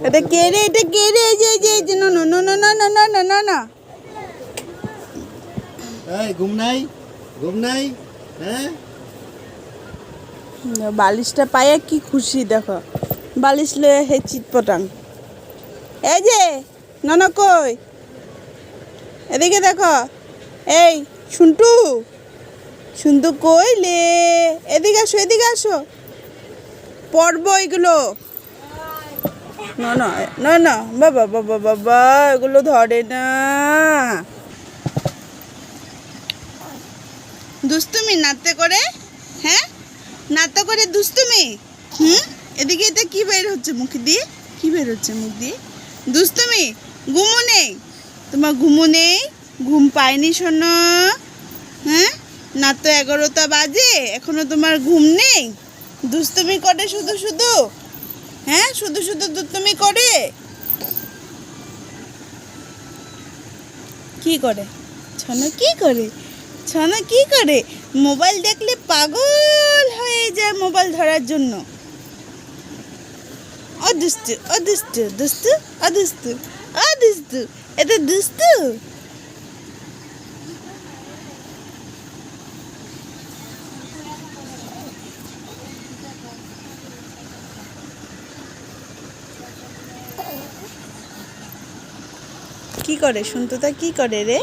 এটা কে রে এটা কে রে? এই যে যে যে না না না না না না না না না। না এই ঘুম নাই? ঘুম নাই? হ্যাঁ? বালিশটা পাইয়া কি খুশি দেখো। বালিশ লয়ে হে চিটপটাং। এই যে নন কই? এদিকে দেখো। এই শুনটু? শুনটু কই লে? এদিকে আসো এদিকে আসো। পড়ব এগুলো। না না না না বাবা বাবা বাবা এগুলো ধরে না। দুষ্টুমি, নাতে করে হ্যাঁ? নাতে করে দুষ্টুমি? হুম? এদিকে এটা কি বের হচ্ছে মুখ দিয়ে? কি বের হচ্ছে মুখ দিয়ে? দুষ্টুমি, ঘুমো নেই। তোমার ঘুমো নেই, ঘুম পায়নি শোনো। হ্যাঁ? না তো এগারোটা বাজে, এখনও তোমার ঘুম নেই। দুষ্টুমি করে শুধু শুধু। হ্যাঁ শুধু শুধু দুষ্টুমি করে? কি করে? ছনো কি করে? ছনো কি করে? মোবাইল দেখলে পাগল হয়ে যায় মোবাইল ধরার জন্য। দুস্তু দুস্তু ও দুস্তু ও এটা দুস্তু কি করে? শুনতুতা কি করে রে?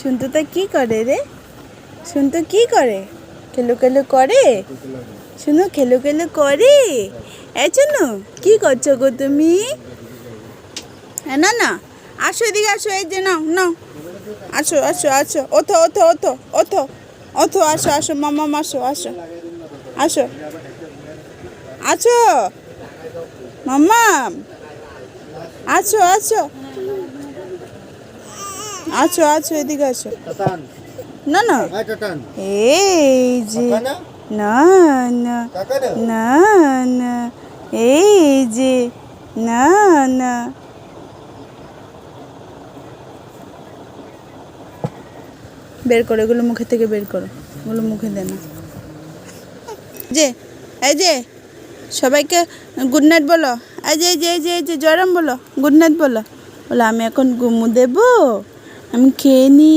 শুনতুতা কি করে রে? শুনতো কি করে? কেলো কেলো করে? শুনো খেলো খেলো করে? এই কি করছ গো তুমি? না না, আসো এদিকে, আসো, এই যে নাও নাও। আসো আসো আসো ওথো ওথো ওথো ওথো ওথো আসো আসো, মামা আসো আসো। আসো আছো মাম্মা আছো আছো আছো আছো এদিকে আসো না না। হ্যাঁ এই যে না? না না না? এই যে না না। বের করো এগুলো মুখে থেকে বের করো এগুলো মুখে দে না। যে এই যে সবাইকে গুড নাইট বলো। এই যে এই যে এই যে জয়রাম বলো গুড নাইট বলো। বলো আমি এখন গুমু দেবো? আমি খেয়ে নিই